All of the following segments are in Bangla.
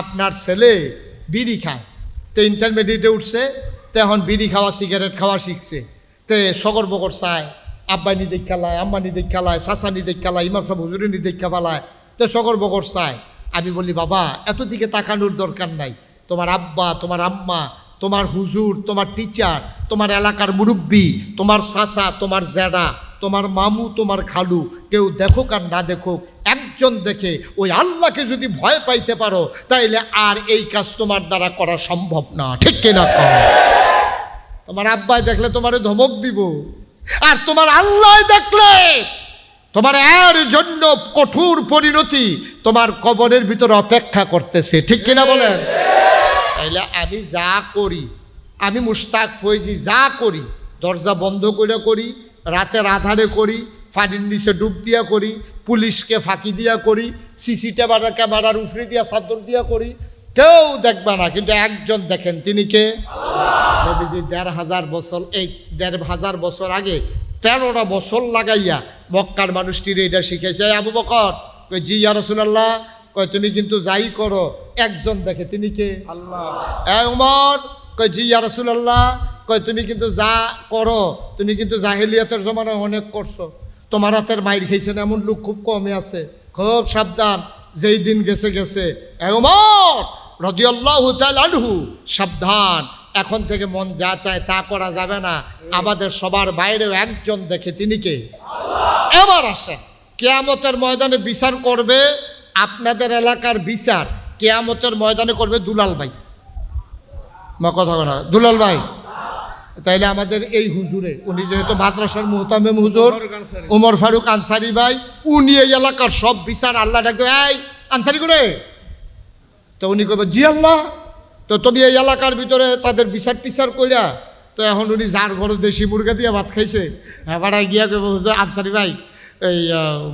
আপনার ছেলে বিড়ি খায়। তো ইন্টারমিডিয়েটে উঠছে, তো এখন বিড়ি খাওয়া সিগারেট খাওয়া শিখছে। তে সগর বগর চায় আব্বানি দেখা লায় আম্মানি দেখা লায় সাসানি দেখা লায় ইমাম সাহেব হুজুরিনি দেখা পালায় তো সগর বগর চায়, আমি বলি, বাবা এত দিকে তাকানোর দরকার নাই। তোমার আব্বা, তোমার আম্মা, তোমার হুজুর, তোমার টিচার তোমার এলাকার মুরব্বী, তোমার সাসা তোমার জ্যাডা তোমার মামু, তোমার খালু, কেউ দেখুক আর না দেখুক একজন দেখে ওই আল্লাহকে যদি ভয় পাইতে পারো, তাইলে আর এই কাজ তোমার দ্বারা করা সম্ভব না। ঠিক কিনা তোমার আব্বাই দেখলে তোমারে ধমক দিব। আর তোমার আল্লাহ দেখলে তোমার এর জন্য কঠোর পরিণতি তোমার কবরের ভিতরে অপেক্ষা করতেছে। ঠিক কিনা বলেন? তাইলে আমি যা করি, আমি মুস্তাক ফয়েজি যা করি, দরজা বন্ধ করে করি, রাতের আধারে করি ফানির নিচে ডুব দিয়া করি পুলিশকে ফাঁকি দিয়া করি সিসি ক্যামেরা ক্যামেরার উফরি দিয়া চাদর দিয়া করি। কেউ দেখবে না কিন্তু একজন দেখেন তিনি কে? নবীজি দেড় হাজার বছর এই দেড় হাজার বছর আগে তেরোটা বছর লাগাইয়া মক্কার মানুষটির এটা শিখেছে "এই আবু বকর। কই জি ইয়া রসুলাল্লাহ। কয় তুমি কিন্তু যাই করো একজন দেখে তিনি কে? এ উমর। কই জি ইয়া রসুলাল্লাহ। কয় তুমি কিন্তু যা করো তুমি কিন্তু জাহেলিয়াতের জমানায় অনেক করছ। তোমার হাতের মাইর খেয়েছেন এমন লোক খুব কমে আছে। খুব সাবধান। যেই দিন গেছে গেছে। আনহু, সাবধান। এখন থেকে মন যা চায় তা করা যাবে না। আমাদের সবার বাইরেও একজন দেখে তিনি কে? এবার আসেন। কেয়ামতের ময়দানে বিচার করবে আপনাদের এলাকার বিচার। কেয়ামতের ময়দানে করবে দুলাল ভাই। কথা না। দুলাল ভাই। তাইলে আমাদের এই হুজুরে উনি যেহেতু মাদ্রাসার মুহতামেম হুজুর উমর ফারুক আনসারি ভাই উনি এই এলাকার সব বিচার আল্লাহ ডাকবে এই আনসারি করে? তো উনি কবে জি আল্লাহ। তো তুমি এই এলাকার ভিতরে তাদের বিচার টিচার কইরা তো এখন উনি যার ঘরে দেশি মুরগা দিয়ে ভাত খাইছে এবার গিয়া কবে হুজুর আনসারি ভাই এই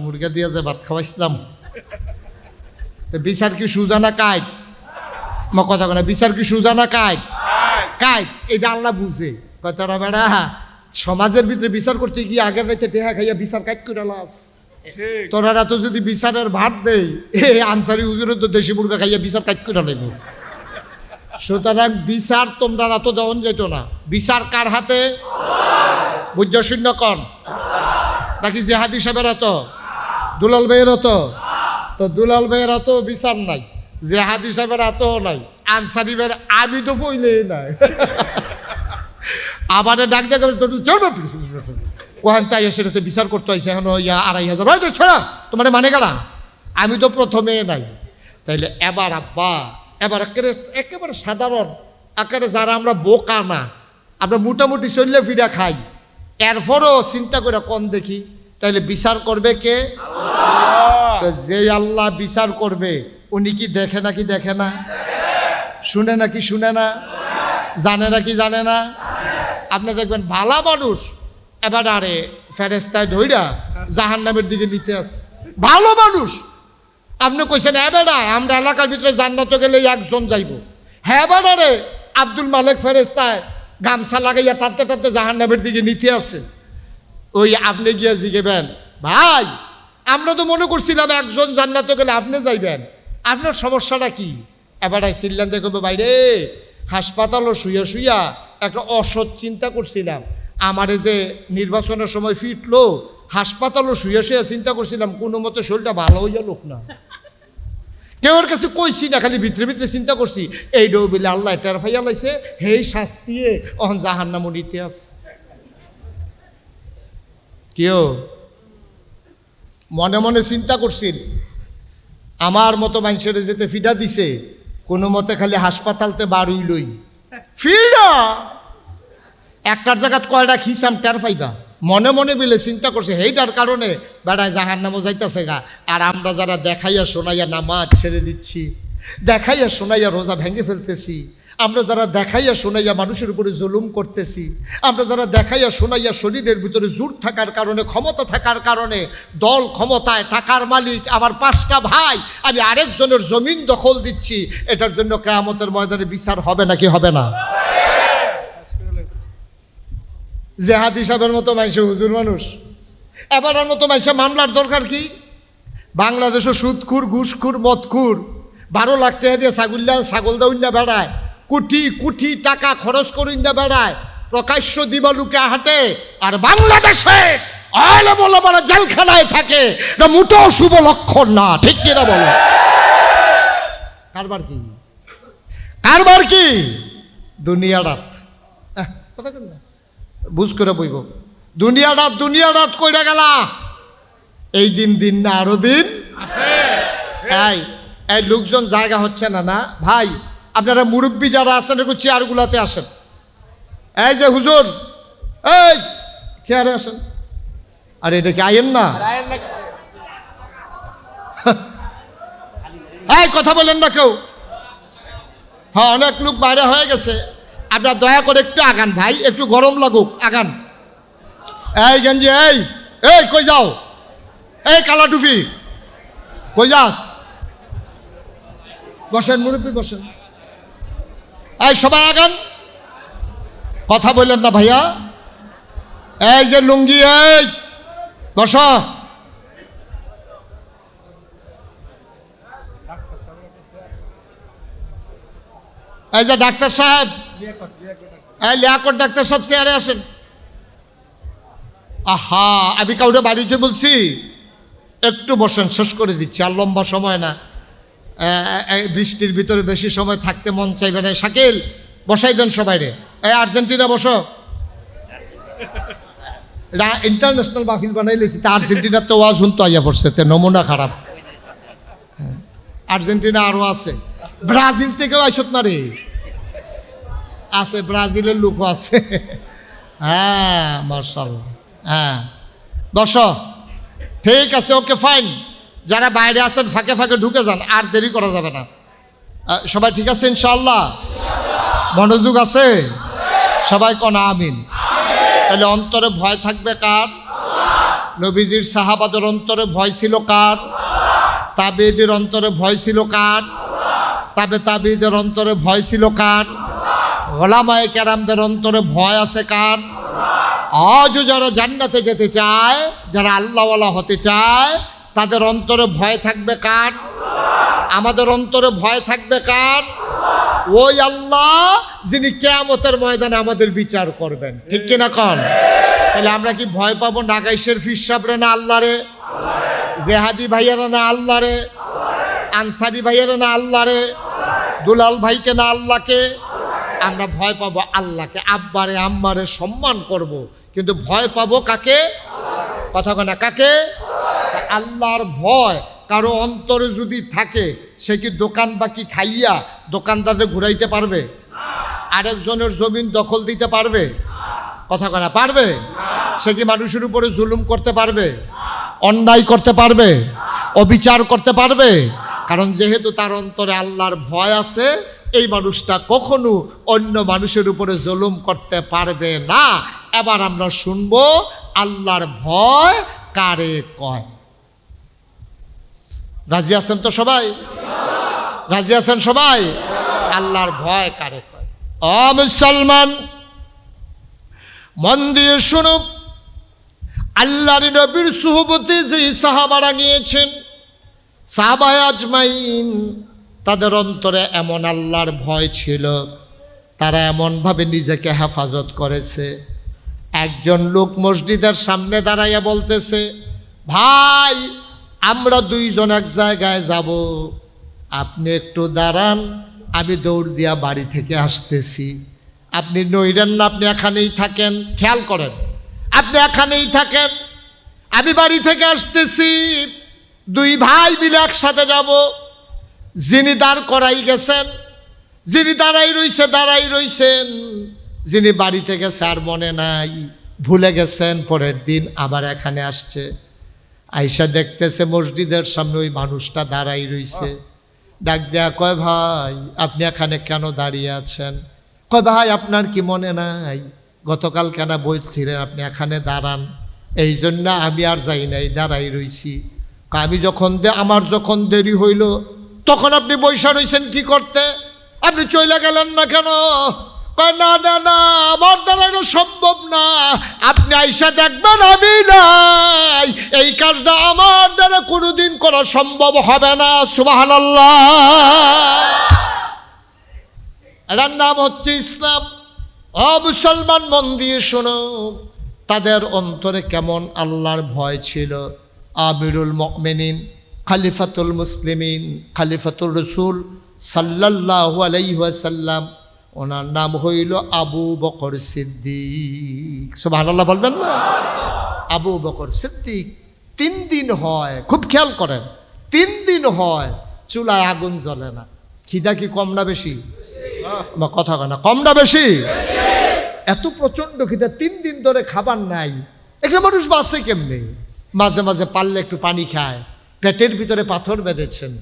মুরগা দিয়ে যে ভাত খাওয়াইছিলাম তো বিচার কি সুজানা কায় কথা কথা বিচার কি সুজানা কায় কায় এটা আল্লাহ বুঝে। কথাটা বেড়া সমাজের ভিতরে বিচার করতে গিয়ে আগের রাইতে টেহা খাইয়া বিচার কাট করে লাস। তোরা তো যদি বিচারের ভাত দেই এ আনসারি হুজুরের তো দেশি মুরগা খাইয়া বিচার কাট করে নেব সুতরাং বিচার তোমরা তো দেওয়ান যেত না। বিচার কার হাতে? বুঝ্য শূন্য কন? নাকি জেহাদি সাহেবের এত দুলাল ভাইয়ের এত তো দুলাল ভাইয়ের এত বিচার নাই জেহাদি সাহেবের এত নাই আনসারি ভাইয়ের আমি তো ফইলেই নাই। আবার ডাক দেখে চল কোহান তাই সেটাতে বিচার করতে হয়েছে এখন ইয়া আড়াই হাজার। হয় তো ছড়া তোমার মানে গেলা আমি তো প্রথমে নাই। তাইলে এবার আব্বা এবার একেবারে একেবারে সাধারণ। একেবারে যারা আমরা বোকা না আমরা মোটামুটি চললে ফিরা খাই। এরপরও চিন্তা করে কম দেখি? তাইলে বিচার করবে কে? যে আল্লাহ বিচার করবে উনি কি দেখে নাকি দেখে না? শুনে নাকি শুনে না? জানে নাকি জানে না? আপনি দেখবেন ভালা মানুষ, এবার আরে ফেরেস্তায় ধইরা জাহান নামের দিকে নিতে আস। ভালো মানুষ। আপনি কইছেন হ্যাঁ বেড়া, আমরা এলাকার ভিতরে জান্নাত গেলে একজন যাইব। হ্যাঁ বেড়া রে, আব্দুল মালিক ফেরেস্তায় গামছা লাগাইয়া টানতে টানতে জাহান নামের দিকে নিতে আসে। ওই আপনি গিয়া জিগেবেন, ভাই, আমরা তো মনে করছিলাম একজন জান্নাত গেলে আপনি যাইবেন। আপনার সমস্যাটা কি? এবার সিল্লান দেখবে বাইরে হাসপাতালও শুইয়া শুইয়া একটা অসৎ চিন্তা করছিলাম। আমারে যে নির্বাচনের সময় ফিটলো হাসপাতালও শুয়ে শুয়ে চিন্তা করছিলাম, কোনো মতে শরীরটা ভালো হইয়া লোক না। কেউ কাছে কইছি না, খালি ভিতরে ভিতরে চিন্তা করছি, এই ডো বিলে আল্লাহ টের ফাইয়া লাইছে, হেই শাস্তিয়ে অহন জাহান নাম ইতিহাস কেউ মনে মনে চিন্তা করছিল, আমার মতো মানুষের যেতে ফিডা দিছে, কোনো মতে খালি হাসপাতালতে বাড়ুই লই ফিডা একটার জায়গাত কয়টা খিসাম টের পাইবা? মনে মনে বিলে চিন্তা করছে সেইটার কারণে বেড়ায় জাহান নামও যাইতেছে গা আর আমরা যারা দেখাইয়া শোনাইয়া নামাজ ছেড়ে দিচ্ছি, দেখাইয়া শোনাইয়া রোজা ভেঙে ফেলতেছি, আমরা যারা দেখাইয়া শোনাইয়া মানুষের উপরে জুলুম করতেছি, আমরা যারা দেখাইয়া শোনাইয়া শরীরের ভিতরে জোর থাকার কারণে, ক্ষমতা থাকার কারণে, দল ক্ষমতায় টাকার মালিক, আমার পাঁচটা ভাই, আমি আরেকজনের জমিন দখল দিচ্ছি, এটার জন্য কেয়ামতের ময়দানে বিচার হবে নাকি হবে না? জেহাদ হিসাবের মতো মানুষ হুজুর মানুষ। এবারের মতো মানুষের মামলার দরকার কি? বাংলাদেশও সুদখুর, ঘুষখুর, মদখুর, বারো লাখ টাকা দিয়ে ছাগল্লা ছাগল দৌড় না বেড়ায়, কোটি কোটি টাকা খরচ করিন না বেড়ায়, প্রকাশ্য দিবালুকে হাঁটে, আর বাংলাদেশে আলে বলো বড় জেলখানায় থাকে, না মোটো শুভ লক্ষণ না, ঠিক কিনা বলো? কারবার কি? কারবার কি? দুনিয়া রাত। কথা না। বুঝ করে বইব। দুনিয়া রাত দুনিয়া রাত কইরা গেলা। এই দিন দিন না আরও দিন এই এই লোকজন জায়গা হচ্ছে না না? ভাই আপনারা মুরব্বী যারা আছেন একটু চেয়ারগুলাতে আসেন। এই যে হুজুর এই চেয়ারে আসেন। আর এটা কি আইন না? এই কথা বলেন না কেউ। হ্যাঁ অনেক লোক বাইরে হয়ে গেছে। আপনার দয়া করে একটু আগান ভাই, একটু গরম লাগুক, আগান। এই গেঞ্জি, এই এই, কই যাও? এই কালা টুপি। কই যাস? বসেন, মুরব্বী, বসেন। এই, সবাই আগান। কথা বললেন না ভাইয়া। এই যে লুঙ্গি, এই, বস। এই যে ডাক্তার সাহেব এই লিয়াকত ডাক্তার সাহেব চেয়ারে আসেন। আহা আমি কাউরে বাড়িতে বলছি একটু বসেন শেষ করে দিচ্ছি আর লম্বা সময় না। বৃষ্টির ভিতরে বেশি সময় থাকতে মন চাইবে না। শাকিল বসাই দেন সবাই রে। এই আর্জেন্টিনা বসো। ইন্টারন্যাশনাল মাহফিল বানাই লেছি তা আর্জেন্টিনার তো ওয়াজ হুন তো আইয়া পড়ছে তে নমুনা খারাপ। হ্যাঁ, আর্জেন্টিনা আরও আছে। ব্রাজিল থেকেও আইসত না রে। আছে, ব্রাজিলের লোকও আছে। হ্যাঁ মার্শাল হ্যাঁ। বসো ঠিক আছে, ওকে, ফাইন। যারা বাইরে আছেন, ফাঁকে ফাঁকে ঢুকে যান, আর দেরি করা যাবে না। সবাই ঠিক আছে ইনশাল্লাহ মনোযোগ আছে? সবাই কনা, আমিন। তাহলে অন্তরে ভয় থাকবে কার? নবীজির সাহাবাদের অন্তরে ভয় ছিল কার? তাবেদের অন্তরে ভয় ছিল কার? তাবে তাবিদের অন্তরে ভয় ছিল কার? ওলামায়ে কেরামদের অন্তরে ভয় আছে কার? আজও যারা জান্নাতে যেতে চায়, যারা আল্লাহওয়ালা হতে চায়, তাদের অন্তরে ভয় থাকবে কার? আমাদের অন্তরে ভয় থাকবে কার? ওই আল্লাহ যিনি কেয়ামতের ময়দানে আমাদের বিচার করবেন। ঠিক কিনা কন? তাহলে আমরা কি ভয় পাবো নাগাইশের ফির সাবরে না আল্লাহরে জেহাদি ভাইয়ারা না আল্লাহরে আনসারি ভাইয়ারা না আল্লাহরে দুলাল ভাইকে না আল্লাহকে? আমরা ভয় পাবো আল্লাহকে। আব্বারে, আম্মারে সম্মান করব। কিন্তু ভয় পাবো কাকে? কথা কয় না, কাকে? আল্লাহর ভয় কারও অন্তরে যদি থাকে, সে কি দোকান বাকি খাইয়া দোকানদারে ঘুরাইতে পারবে? আরেকজনের জমিন দখল দিতে পারবে? কথা কয় না, পারবে? সে কি মানুষের উপরে জুলুম করতে পারবে? অন্যায় করতে পারবে? অবিচার করতে পারবে? কারণ যেহেতু তার অন্তরে আল্লাহর ভয় আছে, এই মানুষটা কখনো অন্য মানুষের উপরে জুলুম করতে পারবে না। এবার আমরা শুনব আল্লাহর ভয় কারে কয়। রাজি আছেন তো সবাই? রাজি আছেন সবাই? আল্লাহর ভয় কারে কয়। অ মুসলমান, মন দিয়ে শুনুক। আল্লাহর নবীর সুহবতে যে সাহাবারা গিয়েছেন সাহাবায় আজমাইন তাদের অন্তরে এমন আল্লাহর ভয় ছিল, তারা এমনভাবে নিজেকে হেফাজত করেছে। একজন লোক মসজিদের সামনে দাঁড়াইয়া বলতেছে, ভাই, আমরা দুইজন এক জায়গায় যাব। আপনি একটু দাঁড়ান, আমি দৌড় দিয়া বাড়ি থেকে আসতেছি। আপনি নইরেন না, আপনি এখানেই থাকেন, খেয়াল করেন। আপনি এখানেই থাকেন। আমি বাড়ি থেকে আসতেছি। দুই ভাই মিলে একসাথে যাব। যিনি দাঁড় করাই গেছেন, যিনি দাঁড়াই রইছে, দাঁড়াই রইছেন। যিনি বাড়িতে গেছে আর মনে নাই, ভুলে গেছেন, পরের দিন আবার এখানে আসছে। আইসা দেখতেছে মসজিদের সামনে ওই মানুষটা দাঁড়াই রইছে। ডাক দেয়া, কয় ভাই, আপনি এখানে কেন দাঁড়িয়ে আছেন? কয় ভাই, আপনার কি মনে নাই? গতকাল কেন বলছিলেন আপনি এখানে দাঁড়ান? এই জন্য আমি আর যাই নাই, দাঁড়াই রইছি। আমি যখন দে আমার যখন দেরি হইল, তখন আপনি বৈশা রইছেন কি করতে? আপনি চলে গেলেন না কেন? না না না, আমার দ্বারা এটা সম্ভব না। আপনি আইসা দেখবেন আমি নাই। এই কাজটা আমার দ্বারা কোনোদিন করা সম্ভব হবে না সুবাহান এটার নাম হচ্ছে ইসলাম। অ, মুসলমান মন দিয়ে শোনো, তাদের অন্তরে কেমন আল্লাহর ভয় ছিল। আমিরুল মকমেনিন খালিফাতুল মুসলিমিন খালিফাতুল রসুল সাল্লাল্লাহু আলাইহাসাল্লাম ওনার নাম হইল আবু বকর সিদ্দিক। সুবহানাল্লাহ বলবেন না? আবু বকর সিদ্দিক তিন দিন হয়, খুব খেয়াল করেন, তিন দিন হয় চুলায় আগুন জ্বলে না। খিদা কি কম না বেশি? বা কথা কয় না, কম না বেশি? এত প্রচণ্ড খিদা, তিন দিন ধরে খাবার নাই। একটা মানুষ বাসে কেমনে? মাঝে মাঝে পারলে একটু পানি খায়। পেটের ভিতরে পাথর বেঁধেছেন।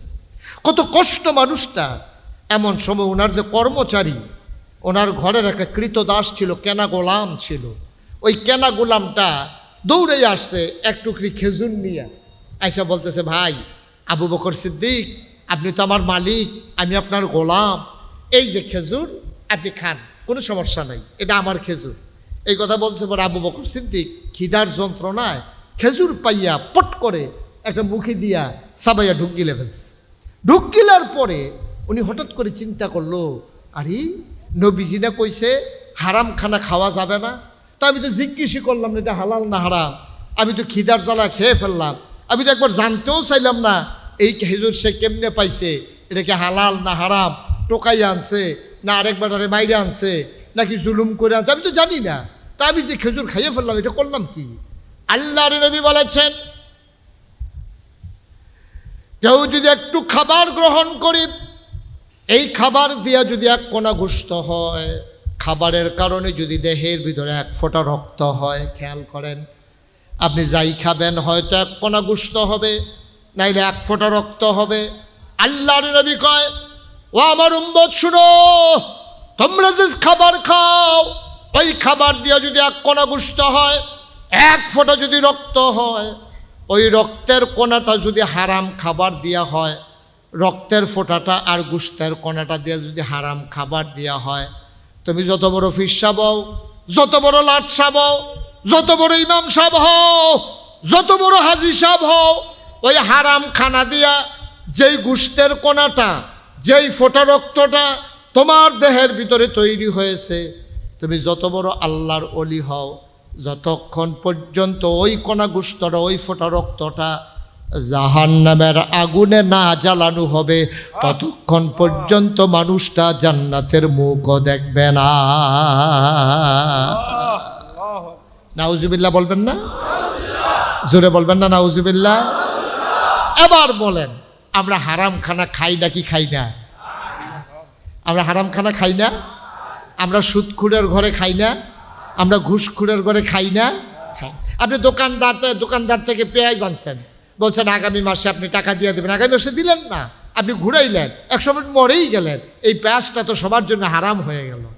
কত কষ্ট মানুষটা। এমন সময় ওনার যে কর্মচারী, ওনার ঘরের একটা কৃতদাস ছিল, কেনা গোলাম ছিল। ওই কেনা গোলামটা দৌড়ে আসছে এক টুকরি খেজুর নিয়ে। আইসা বলতেছে, ভাই, আবু বকর সিদ্দিক, আপনি তো আমার মালিক, আমি আপনার গোলাম। এই যে খেজুর, আপনি খান, কোনো সমস্যা নাই, এটা আমার খেজুর। এই কথা বলছে পরে আবু বকর সিদ্দিক। খিদার যন্ত্রণায় খেজুর পাইয়া পট করে একটা মুখে দিয়া সাবাইয়া ঢুকিলে ফেলছে। ঢুকিলার পরে উনি হঠাৎ করে চিন্তা করল, আরে, নবীজি না কইছে হারাম খানা খাওয়া যাবে না? তা আমি তো জিজ্ঞেসই করলাম না এটা হালাল না হারাম। আমি তো খিদার জ্বালা খেয়ে ফেললাম। আমি তো একবার জানতেও চাইলাম না, এই খেজুর সে কেমনে পাইছে? এটা কি হালাল না হারাম? টোকাই আনছে না আরেকবার আরে মাইরে আনছে নাকি জুলুম করে আনছে? আমি তো জানি না। তা আমি যে খেজুর খাইয়ে ফেললাম, এটা করলাম কি? আল্লাহ নবী বলেছেন, কেউ যদি একটু খাবার গ্রহণ করি, এই খাবার দিয়া যদি এক কোনা গুস্ত হয়, খাবারের কারণে যদি দেহের ভিতরে এক ফোঁটা রক্ত হয়, খেয়াল করেন, আপনি যাই খাবেন, হয়তো এক কোনা গুস্ত হবে, নাইলে এক ফোঁটা রক্ত হবে। আল্লাহর নবী কয়, ও আমার উম্মত, শুনো, তোমরা যে খাবার খাও, ওই খাবার দিয়ে যদি এক কোনা গুস্ত হয় এক ফোঁটা যদি রক্ত হয়, ওই রক্তের কোনাটা যদি হারাম খাবার দেওয়া হয়, রক্তের ফোঁটাটা আর গুস্তের কোনাটা দিয়ে যদি হারাম খাবার দেওয়া হয়, তুমি যত বড় ফিসাব হও যত বড় লাট সাব যত বড় ইমাম সাহ হও, যত বড় হাজি সাহ হও, ওই হারাম খানা দিয়া যেই গুস্তের কোনাটা যেই ফোঁটা রক্তটা তোমার দেহের ভিতরে তৈরি হয়েছে, তুমি যত বড় আল্লাহর অলি হও যতক্ষণ পর্যন্ত ওই কণা গুস্তটা ওই ফোঁটা রক্তটা জাহান নামের আগুনে না জ্বালানো হবে, ততক্ষণ পর্যন্ত মানুষটা জান্নাতের মুখও দেখবে না। নাউজুবিল্লাহ বলবেন না? জোরে বলবেন না নাউজুবিল্লাহ? এবার বলেন, আমরা হারাম খানা খাই নাকি খাই না? আমরা হারাম খানা খাই না? আমরা সুদখুরের ঘরে খাই না? আমরা ঘুষখুরের করে খাই না? খাই। আপনি দোকানদার দোকানদার থেকে পেঁয়াজ আনছেন। বলছেন, আগামী মাসে আপনি টাকা দিয়ে দেবেন। আগামী মাসে দিলেন না। আপনি ঘুরাইলেন। এক সময় মরেই গেলেন। এই পেঁয়াজটা তো সবার জন্য হারাম হয়ে গেল।